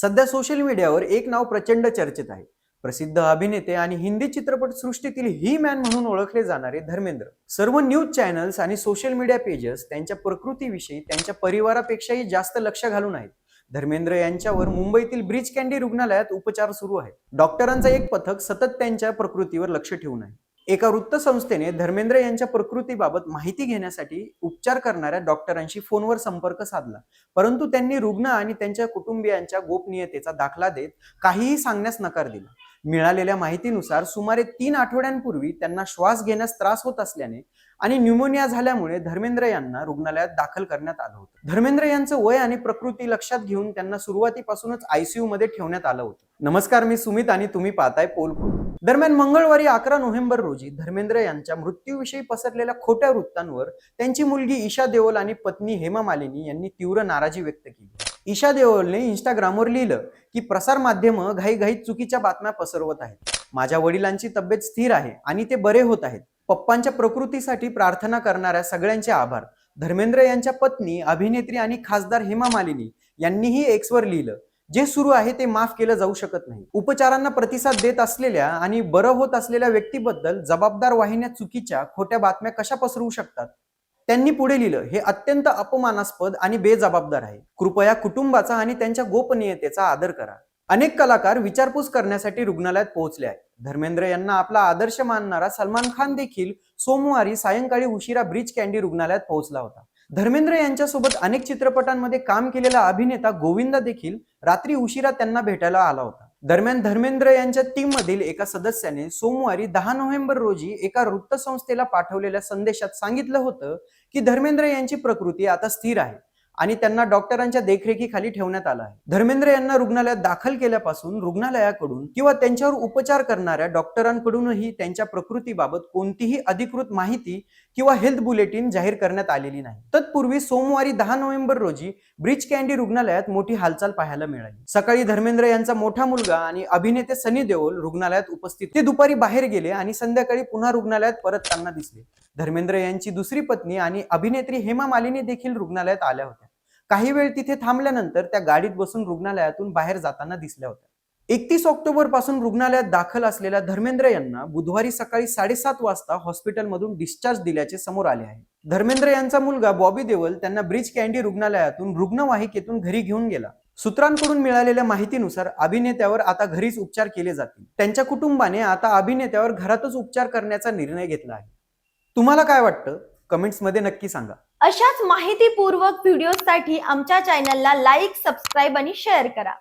सध्या सोशल मीडियावर एक नाव प्रचंड चर्चेत आहे. प्रसिद्ध अभिनेते आणि हिंदी चित्रपट सृष्टीतील ही मॅन म्हणून ओळखले जाणारे धर्मेंद्र. सर्व न्यूज चॅनल्स आणि सोशल मीडिया पेजेस त्यांच्या प्रकृतीविषयी त्यांच्या परिवारापेक्षाही जास्त लक्ष घालून आहेत. धर्मेंद्र यांच्यावर मुंबईतील ब्रिज कॅन्डी रुग्णालयात उपचार सुरू आहेत. डॉक्टरांचं एक पथक सतत त्यांच्या प्रकृतीवर लक्ष ठेवून आहे. एका वृत्तसंस्थेने धर्मेंद्र यांच्या प्रकृतीबाबत माहिती घेण्यासाठी उपचार करणाऱ्या डॉक्टरांशी फोनवर संपर्क साधला. परंतु त्यांनी रुग्ण आणि त्यांच्या कुटुंबियांच्या गोपनीयतेचा दाखला देत काहीही सांगण्यास नकार दिला. मिळालेल्या माहितीनुसार सुमारे तीन आठवड्यांपूर्वी त्यांना श्वास घेण्यास त्रास होत असल्याने आणि न्यूमोनिया झाल्यामुळे धर्मेंद्र यांना रुग्णालयात दाखल करण्यात आलं होतं. धर्मेंद्र यांचं वय आणि प्रकृती लक्षात घेऊन त्यांना सुरुवातीपासूनच आयसीयू मध्ये ठेवण्यात आलं होतं. नमस्कार मी सुमित आणि तुम्ही पाहताय पोलपूर. दरम्यान मंगळवारी अकरा नोव्हेंबर रोजी धर्मेंद्र यांच्या मृत्यूविषयी पसरलेल्या खोट्या वृत्तांवर त्यांची मुलगी ईशा देओल आणि पत्नी हेमा मालिनी यांनी तीव्र नाराजी व्यक्त केली. ईशा देओलने इंस्टाग्रामवर लिहिलं की प्रसार माध्यमं घाईघाईत चुकीच्या बातम्या पसरवत आहेत. माझ्या वडिलांची तब्येत स्थिर आहे आणि ते बरे होत आहेत. पप्पांच्या प्रकृतीसाठी प्रार्थना करणाऱ्या सगळ्यांचे आभार. धर्मेंद्र यांच्या पत्नी अभिनेत्री आणि खासदार हेमा मालिनी यांनीही एक्सवर लिहिलं जे सुरू आहे ते माफ केलं जाऊ शकत नाही. उपचारांना प्रतिसाद देत असलेल्या आणि बरं होत असलेल्या व्यक्तीबद्दल जबाबदार वाहिन्या चुकीच्या खोट्या बातम्या कशा पसरवू शकतात? त्यांनी पुढे लिहिलं हे अत्यंत अपमानास्पद आणि बेजबाबदार आहे. कृपया कुटुंबाचा आणि त्यांच्या गोपनीयतेचा आदर करा. अनेक कलाकार विचारपूस करण्यासाठी रुग्णालयात पोहोचले आहेत. धर्मेंद्र यांना आपला आदर्श मानणारा सलमान खान देखील सोमवारी सायंकाळी उशिरा ब्रिज कॅन्डी रुग्णालयात पोहोचला होता. धर्मेंद्र यांच्यासोबत अनेक चित्रपटांमध्ये काम केलेला अभिनेता गोविंदा देखील रात्री उशिरा त्यांना भेटायला आला होता. दरम्यान धर्मेंद्र यांच्या टीम मधील एका सदस्याने सोमवारी दहा नोव्हेंबर रोजी एका वृत्तसंस्थेला पाठवलेल्या संदेशात सांगितलं होतं की धर्मेंद्र यांची प्रकृती आता स्थिर आहे. आणि त्यांना डॉक्टरांच्या देखरेखीखाली ठेवण्यात आलं आहे. धर्मेंद्र यांना रुग्णालयात दाखल केल्यापासून रुग्णालयाकडून किंवा त्यांच्यावर उपचार करणाऱ्या डॉक्टरांकडूनही त्यांच्या प्रकृतीबाबत कोणतीही अधिकृत माहिती किंवा हेल्थ बुलेटिन जाहीर करण्यात आलेली नाही. तत्पूर्वी सोमवारी दहा नोव्हेंबर रोजी ब्रिज कॅन्डी रुग्णालयात मोठी हालचाल पाहायला मिळाली. सकाळी धर्मेंद्र यांचा मोठा मुलगा आणि अभिनेते सनी देओल रुग्णालयात उपस्थित. ते दुपारी बाहेर गेले आणि संध्याकाळी पुन्हा रुग्णालयात परतताना दिसले. धर्मेंद्र यांची दुसरी पत्नी आणि अभिनेत्री हेमा मालिनी देखील रुग्णालयात आल्या होत्या. काही वेळ तिथे थांबल्यानंतर त्या गाडीत बसून रुग्णालयातून बाहेर जाताना दिसल्या होत्या. एकतीस ऑक्टोबरपासून रुग्णालयात दाखल असलेल्या धर्मेंद्र यांना बुधवारी सकाळी साडेसात वाजता हॉस्पिटलमधून डिस्चार्ज दिल्याचे समोर आले आहे. धर्मेंद्र यांचा मुलगा बॉबी देवल त्यांना ब्रिज कॅन्डी रुग्णालयातून रुग्णवाहिकेतून घरी घेऊन गेला. सूत्रांकडून मिळालेल्या माहितीनुसार अभिनेत्यावर आता घरीच उपचार केले जातील. त्यांच्या कुटुंबाने आता अभिनेत्यावर घरातच उपचार करण्याचा निर्णय घेतला आहे. तुम्हाला काय वाटतं? कमेंट्समध्ये नक्की सांगा. अशाच माहितीपूर्वक व्हिडिओसाठी आमच्या चॅनलला लाईक सबस्क्राईब आणि शेअर करा.